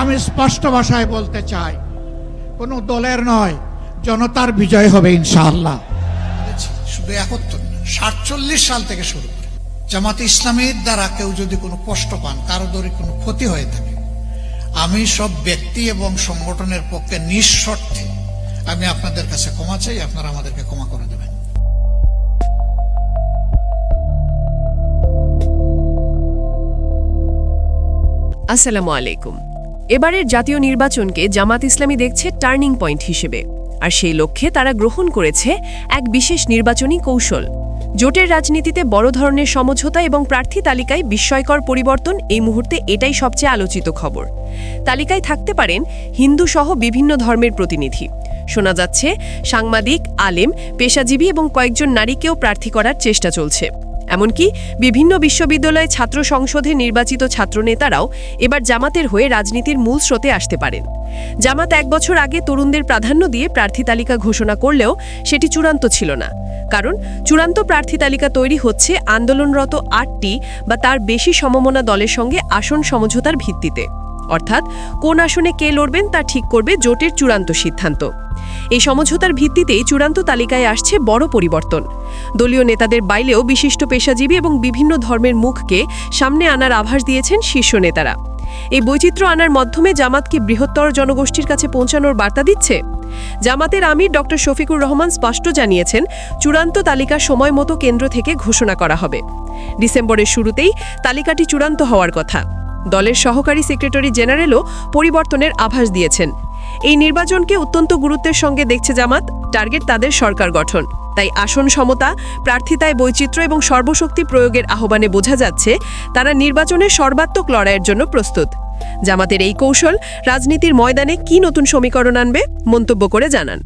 আমি স্পষ্ট ভাষায় বলতে চাই কোনো দলের নয় জনতার বিজয় হবে ইনশাআল্লাহ। শুধু একত্তর না সাতচল্লিশ সাল থেকে শুরু করে। জামাতে ইসলামীর দ্বারা কেউ যদি কোনো কষ্ট পান কারও দরে কোনো ক্ষতি হয়ে থাকে আমি সব ব্যক্তি এবং সংগঠনের পক্ষে নিঃশর্তে আমি আপনাদের কাছে ক্ষমা চাই আপনারা আমাদেরকে ক্ষমা করে দেবেন। আসসালামু আলাইকুম। এবারের জাতীয় নির্বাচনকে জামাত ইসলামী দেখছে টার্নিং পয়েন্ট হিসেবে, আর সেই লক্ষ্যে তারা গ্রহণ করেছে এক বিশেষ নির্বাচনী কৌশল। জোটের রাজনীতিতে বড় ধরনের সমঝোতা এবং প্রার্থী তালিকায় বিস্ময়কর পরিবর্তন এই মুহূর্তে এটাই সবচেয়ে আলোচিত খবর। তালিকায় থাকতে পারেন হিন্দু সহ বিভিন্ন ধর্মের প্রতিনিধি। শোনা যাচ্ছে, সাংবাদিক, আলেম, পেশাজীবী এবং কয়েকজন নারীকেও প্রার্থী করার চেষ্টা চলছে। এমনকি বিভিন্ন বিশ্ববিদ্যালয়ে ছাত্র সংসদে নির্বাচিত ছাত্রনেতারাও এবার জামাতের হয়ে রাজনীতির মূল স্রোতে আসতে পারেন। জামাত এক বছর আগে তরুণদের প্রাধান্য দিয়ে প্রার্থী তালিকা ঘোষণা করলেও সেটি চূড়ান্ত ছিল না। কারণ চূড়ান্ত প্রার্থী তালিকা তৈরি হচ্ছে আন্দোলনরত আটটি বা তার বেশি সমমনা দলের সঙ্গে আসন সমঝোতার ভিত্তিতে। অর্থাৎ কোন আসনে কে লড়বেন তা ঠিক করবে জোটের চূড়ান্ত সিদ্ধান্ত। এই সমঝোতার ভিত্তিতেই চূড়ান্ত তালিকায় আসছে বড় পরিবর্তন। দলীয় নেতাদের বাইলেও বিশিষ্ট পেশাজীবী এবং বিভিন্ন ধর্মের মুখকে সামনে আনার আভাস দিয়েছেন শীর্ষ নেতারা। এই বৈচিত্র্য আনার মাধ্যমে জামাতকে বৃহত্তর জনগোষ্ঠীর কাছে পৌঁছানোর বার্তা দিচ্ছে? জামাতের আমির ডক্টর শফিকুর রহমান স্পষ্ট জানিয়েছেন, চূড়ান্ত তালিকা সময় মতো কেন্দ্র থেকে ঘোষণা করা হবে। ডিসেম্বরের শুরুতেই তালিকাটি চূড়ান্ত হওয়ার কথা। দলের সহকারী সেক্রেটারি জেনারেলও পরিবর্তনের আভাস দিয়েছেন। এই নির্বাচনকে অত্যন্ত গুরুত্বের সঙ্গে দেখছে জামাত, টার্গেট তাদের সরকার গঠন। তাই আসন সমতা, প্রার্থিতায় বৈচিত্র্য এবং সর্বশক্তি প্রয়োগের আহ্বানে বোঝা যাচ্ছে তারা নির্বাচনের সর্বাত্মক লড়াইয়ের জন্য প্রস্তুত। জামাতের এই কৌশল রাজনীতির ময়দানে কি নতুন সমীকরণ আনবে, মন্তব্য করে জানান।